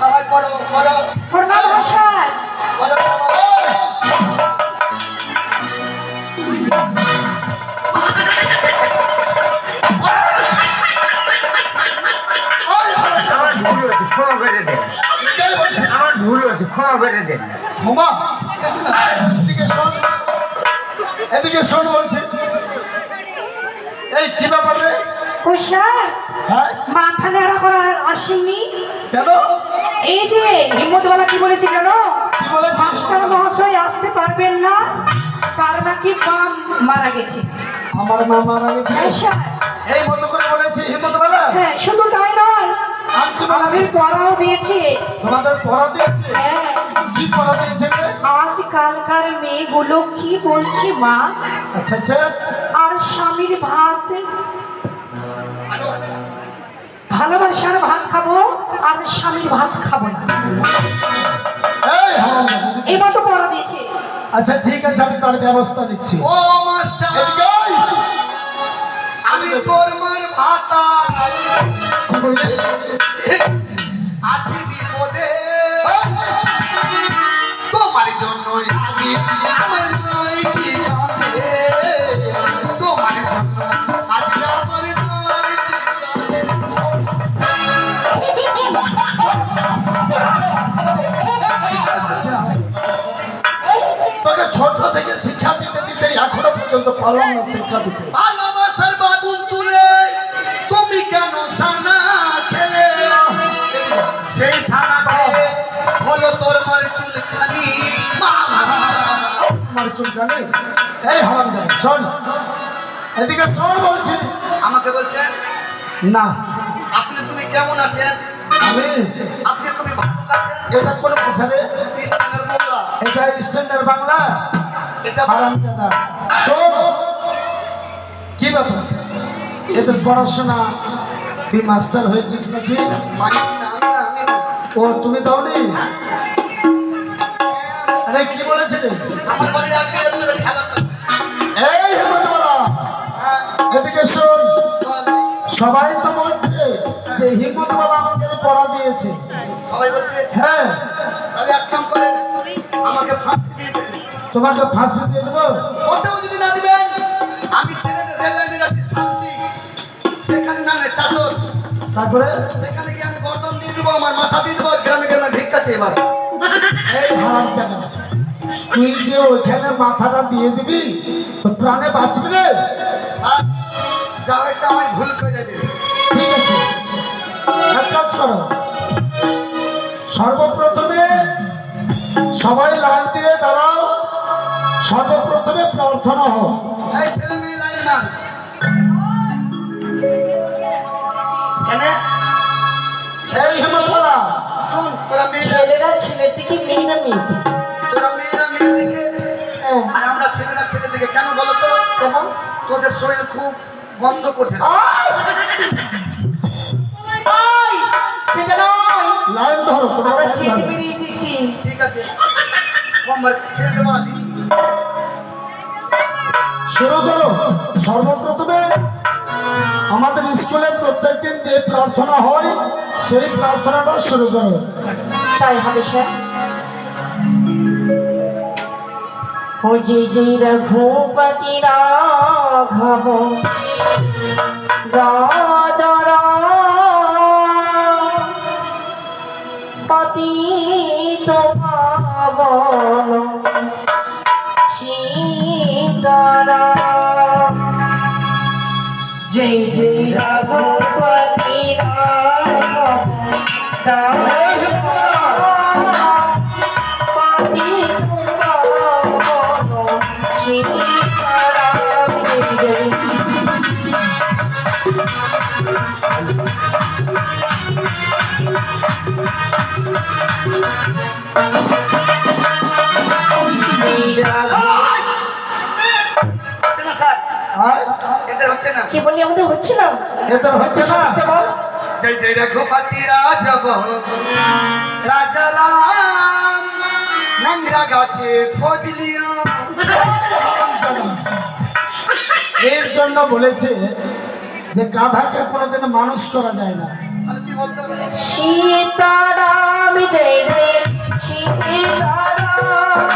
সবাই করো করো প্রণাম সবাই। আমার ভুল হচ্ছে ক্ষমা করে দেন। ক্ষমা এদিকে শোন। এদিকে শোন বলছি। এই কি ব্যাপার হ্যাঁ? মাথা নেড়া করা আসেনি। কেন? এই যে হিম্মতওয়ালা কি বলেছে বলেছিস মাস্টার মহাশয় আসতে পারবেন না তার নাকি বাম মারা গেছে। আমার মা মারা গেছে? হ্যাঁ, এই মতো করে বলেছি হিম্মত বেলা হ্যাঁ শুধু তাই নয় আমাদের পড়াও দিয়েছে। তোমাদের পড়া দিয়েছে? হ্যাঁ। কি পড়া দিয়েছে? আজকালকার মেয়েগুলো কি বলছে মা? আচ্ছা আচ্ছা। আর স্বামীর ভাত আর স্বামীর ভাত খাব না। এই হ্যাঁ মতো পড়া দিয়েছে। আচ্ছা ঠিক আছে আমি তার ব্যবস্থা নিচ্ছি। ও মাস্টার। আমি তোর মার ভাতা আছি বিপদে। তোমার জন্যই আমি আমার নয় পর্যন্ত পারলাম না শিক্ষা দিতে। ভালোবাসার বাদুন তুলে তুমি কেন সানা খেলে? সেই সানা খেয়ে হলো তোর মার চুলখানি মামা আমার চুলকানি এই হারাম জানি শোন। এদিকে শোন বলছি। আমাকে বলছেন? না। আপনি তুমি কেমন আছেন? আমি আপনি তুমি ভালো আছেন। এটা কোন ভাষা রে খ্রিস্টানের মোল্লা এটা স্ট্যান্ডার্ড বাংলা? এটা হারাম জাদা কি ব্যাপার? এদের পড়াশোনা। তুই মাস্টার হয়েছিস নাকি? ও তুমি দাওনি? আরে কি বলেছে রে আমার বাড়ির আগে আপনাদের খেলা চলে এই হেমন্তমালা এদিকে শোন। সবাই তো বলছে যে হিম্মতমালা আমাকে পড়া দিয়েছে। সবাই বলছে হ্যাঁ। তাহলে এক কাম তোমাকে ফাঁসি দিয়ে দেবো। ওটাও যদি না দিবেন আমি ট্রেনের রেল লাইনে যাচ্ছি সামসি সেখানে নামে চাচর তারপরে? সেখানে গিয়ে আমি গর্দন দিয়ে দেবো আমার মাথা দিয়ে দেবো গ্রামে গ্রামে ভিক্ষাছে এবার এই হারাম জানা তুই যে ওইখানে মাথাটা দিয়ে দিবি তো প্রাণে বাঁচবি রে। স্যার যা হয়েছে আমায় ভুল করে দিন ঠিক আছে। এক কাজ করো। সর্বপ্রথমে সবাই লাল দিয়ে দাঁড়াও। সর্বপ্রথমে প্রার্থনা হোক। এই ছেলে মেয়ে লাইন না কেন? শোন তোরা মেয়েরা ছেলেরা ছেলের দিকে মেয়েরা মেয়ের দিকে। তোরা মেয়েরা মেয়ের দিকে? হ্যাঁ, আর আমরা ছেলেরা ছেলের দিকে কেন বলো তো? কেন? তোদের শরীর খুব বন্ধ করছে! সেটা নয়। লাইন ধরো আমরা লাইন বেরিয়ে এসেছি। ঠিক আছে। সর্বপ্রথমে আমাদের স্কুলে প্রত্যেকদিন যে প্রার্থনা হয়, সেই প্রার্থনাটা শুরু করো। তাই হবে, স্যার। ও যে যে রঘুপতি রাঘব দাদর সীতার জয় জয় রঘুপতি রাঘব দাদর হচ্ছে না? কি বলি আমাদের হচ্ছে না? হচ্ছে না। জয় জয় রঘুপতি রাজব। রাজা রাম গাছে ফজলিও এর জন্য বলেছে যে গাধাকে কোনোদিন মানুষ করা যায় না। সীতারাম জয় জয় সীতারাম।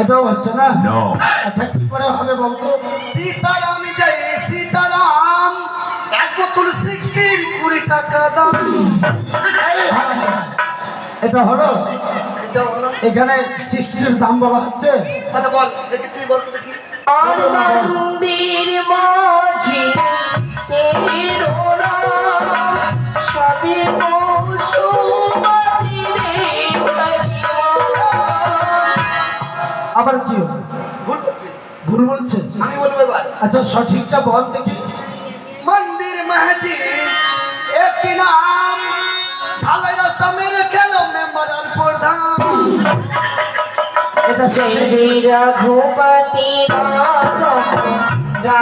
এটাও হচ্ছে না? আচ্ছা কি করে হবে বলতো? সীতারাম যাই সীতারাম। এক বোতল সিক্সটির কুড়ি টাকা দাম। এই হারাম। এটা হলো? এটা হলো? এখানে সৃষ্টির দাম বলা হচ্ছে? তাহলে বল দেখি তুই বল তো দেখি। আর মন্দির মাঝে তেরো সবে আবার কি? হলো? ভুল বলছি। ভুল বলছে? আমি বলব এবার। আচ্ছা সঠিকটা বল দেখি। মন্দির মসজিদ একটি নাম। ঢালাই রাস্তা মেরে খেলো মেম্বার প্রধান। এটা সেই রঘুপতি রাজা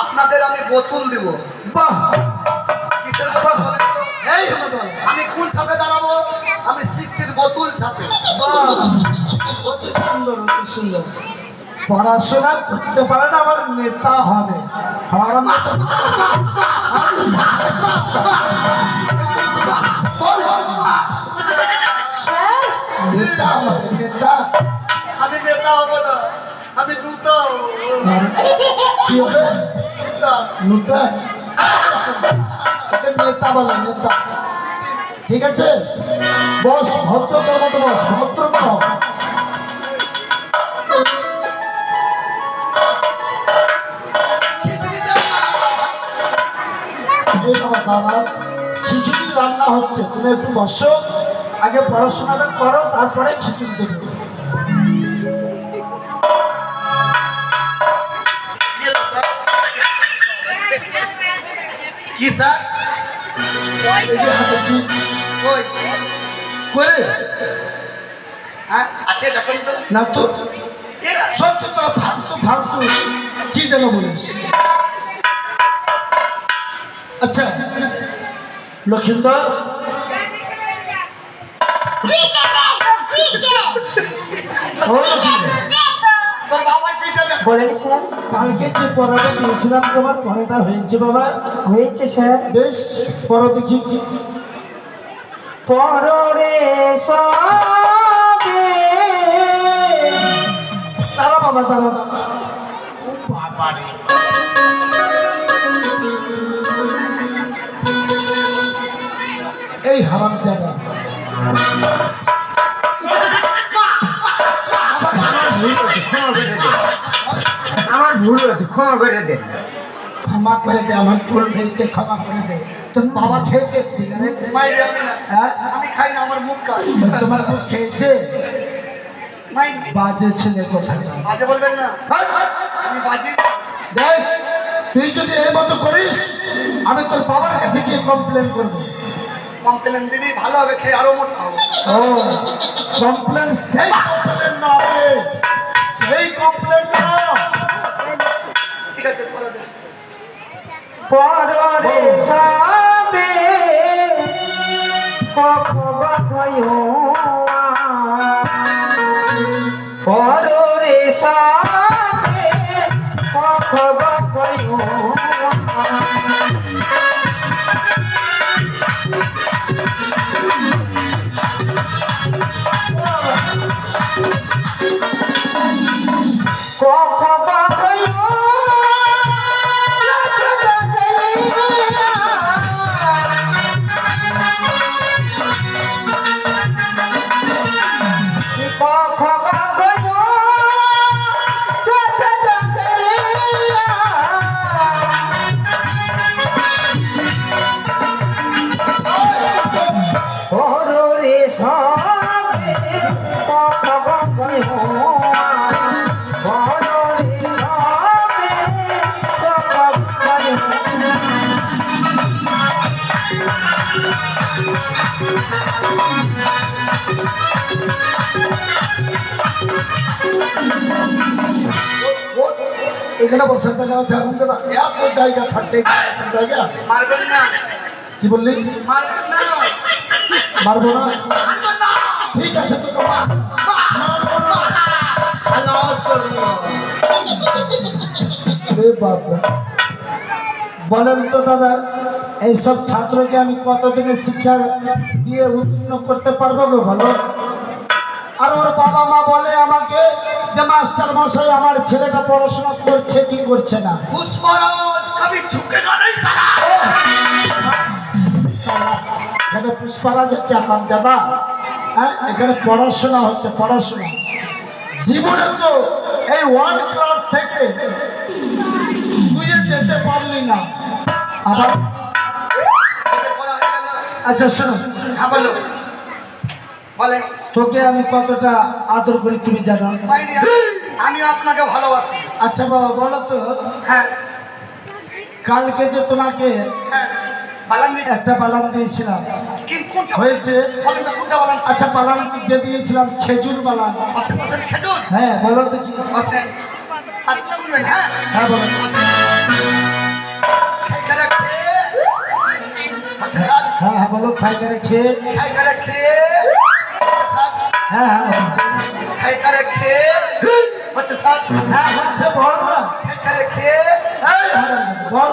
আপনাদের আমি বোতল দিব। বাহ। কিসের কথা? আমি কোন দাঁড়াবো। আমি সিক্সটির বোতল ছাপে অতি সুন্দর অতি সুন্দর পড়াশোনা করতে পারে না আমার নেতা হবে। আমার নেতা। নেতা হবে নেতা। আমি নেতা হব না। আমি নুতা। নেতা নেতা বলে নেতা। ঠিক আছে বস ভদ্রতার মতো বস ভদ্রতা। খিচুড়ি রান্না হচ্ছে তুমি একটু বসো আগে পড়াশোনাটা করো তারপরে খিচুড়ি দেবে কি স্যার? কই? করে হ্যাঁ আছে দেখুন তো। না তো। এরা সত্যি তো ফালতু ফালতু। কি যেন বলিস? আচ্ছা লক্ষিন্দর। বলেন স্যার। কালকে যে পড়াটা দিয়েছিলাম তোমার পড়াটা হয়েছে বাবা। হয়েছে স্যার। বেশ পড়ো দেখি। পররে সবে। তারা বাবা তারা এই হারাম জায়গা আমার ভুল হয়েছে ক্ষমা করে দেন ক্ষমা করে দে আমার ভুল হয়েছে ক্ষমা করে দে। তোর বাবা খেয়েছে? সিগারেট আমি হ্যাঁ? আমি খাই না আমার মুখ তোমার মুখ খেয়েছে? বাজে ছেলে কোথায়? বলবেন না। আমি বাজি। দেখ তুই যদি এই মতো করিস আমি তোর বাবার কাছে গিয়ে কমপ্লেন করব। কমপ্লেন দিবি ভালো হবে খেয়ে আরও মোটা হবে। ও কমপ্লেন সেই কমপ্লেন না রে সেই কমপ্লেন না ঠিক আছে করে দেন পররে সবে পররে সবে কখবয় এখানে বসার জায়গা আছে এখন যেন এত জায়গা থাকতে জায়গা? কি বললি? মারবো না। ঠিক আছে বলেন তো দাদা এইসব ছাত্রকে আমি কতদিনের শিক্ষা দিয়ে উত্তীর্ণ করতে পারব গো ভালো আর ওর বাবা মা বলে আমাকে যে মাস্টার মশাই আমার ছেলেটা পড়াশোনা করছে কি করছে না? পুষ্পরাজ কবি ঝুঁকে জানাই সারা এখানে পুষ্পরাজ হচ্ছে আমার দাদা হ্যাঁ এখানে পড়াশোনা হচ্ছে পড়াশোনা। জীবনে তো এই ওয়ান ক্লাস থেকে তুই যেতে পারলি না। আবার আচ্ছা শোনো। আচ্ছা, হ্যাঁ, বলো। বলেন। তোকে আমি কতটা আদর করি তুমি জানো? আমি আপনাকে ভালোবাসি। আচ্ছা বাবা বলো তো। হ্যাঁ। কালকে যে তোমাকে হ্যাঁ একটা বালান দিয়েছিলাম। হয়েছে? আচ্ছা বালান যে দিয়েছিলাম খেজুর খেজুর? হ্যাঁ বলো তো কি? হ্যাঁ? হ্যাঁ বলো। হ্যাঁ হ্যাঁ বলো খাই করে খেয়ে। খাই করে খেয়ে। হ্যাঁ হচ্ছে বল। না খেয়ে হ্যাঁ, বল।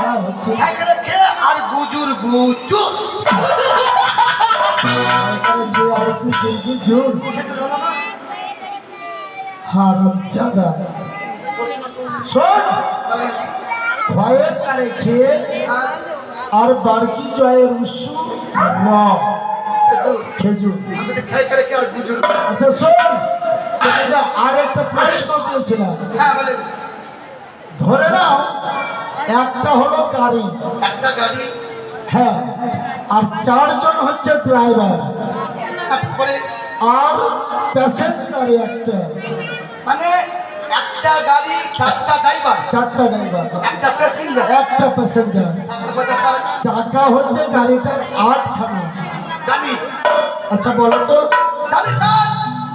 হ্যাঁ হচ্ছে। খেয়ে আর গুজুর করে খেয়ে আর হারাম শোন ভয়ে কারে খেয়ে হ্যাঁ। আর বারকি জয়ের উৎস ন খেজুর। আচ্ছা শোন। আর একটা প্রশ্ন ধরে নাও একটা হলো গাড়ি। একটা গাড়ি। হ্যাঁ আর চারজন হচ্ছে ড্রাইভার তারপরে? আর প্যাসেঞ্জার একটা। মানে একটা গাড়ি চারটা ড্রাইভার চারটা ড্রাইভার একটা প্যাসেঞ্জার একটা প্যাসেঞ্জার চারটা চাকা হচ্ছে গাড়িটার আটখানা। জানি। আচ্ছা বলো তো। জানি স্যার।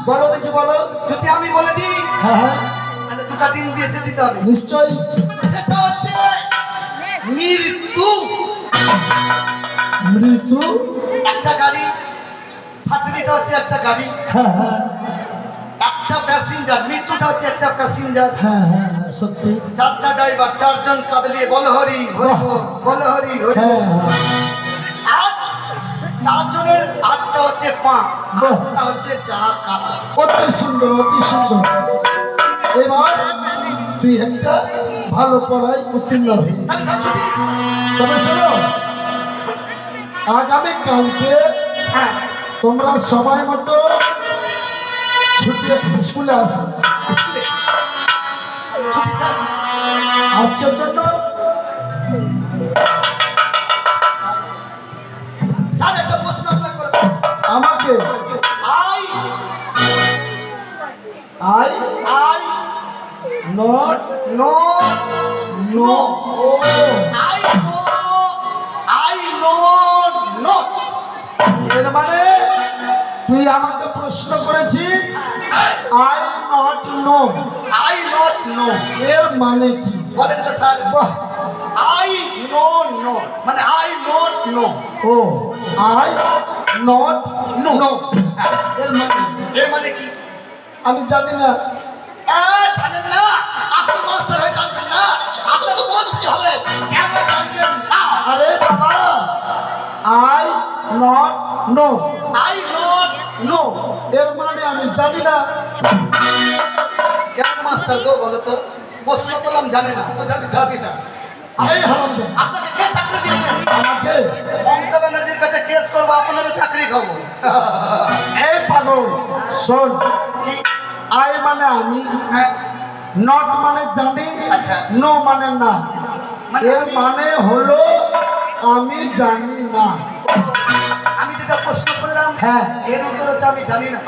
বলো দেখি বলো। যদি আমি বলে দিই হ্যাঁ হ্যাঁ। তাহলে দুটা টিন বেশি দিতে হবে। নিশ্চয়ই। সেটা হচ্ছে মৃত্যু। মৃত্যু? একটা গাড়ি ফাটরিটা হচ্ছে একটা গাড়ি। হ্যাঁ হ্যাঁ। একটা প্যাসেঞ্জার মৃত্যুটা হচ্ছে একটা প্যাসেঞ্জার হ্যাঁ হ্যাঁ সত্যি। চারটা ড্রাইভার চারজন কাঁদলিয়ে বল হরি হরি বল, হরি হরি। হ্যাঁ হ্যাঁ। চারজনের আটটা হচ্ছে পা আটটা হচ্ছে চাকা অতি সুন্দর অতি সুন্দর। এবার তুই একটা ভালো পড়ায় উত্তীর্ণ হয়ে তবে শোনো আগামী কালকে হ্যাঁ। তোমরা সময় মতো ছুটি স্কুলে আসো আজকের জন্য নো এর মানে কি? বলেন তো স্যার। বাহ। আই নো নো মানে আই নট নো ও আই নট নো নো এর মানে এর মানে কি? আমি জানি না। এ, জানেন না? আপনি মাস্টার হয়ে জানবেন না। আপনাকে বলতে হবে। কেন জানবেন না? আরে বাবা I not know I not know এর মানে আমি জানি না। মাস্টার গো বলো তো প্রশ্ন করলাম জানে না তো জানি জানি না। এই হারাম আপনাকে কে চাকরি দিয়েছে? আমাকে? মমতা ব্যানার্জির কাছে কেস করব আপনাদের চাকরি খাব। এই পাগল শোন। আই মানে আমি হ্যাঁ। নট মানে জানি আচ্ছা। নো মানে না। মানে এর মানে হলো আমি জানি না। আমি যেটা প্রশ্ন করলাম হ্যাঁ। এর উত্তর হচ্ছে আমি জানি না।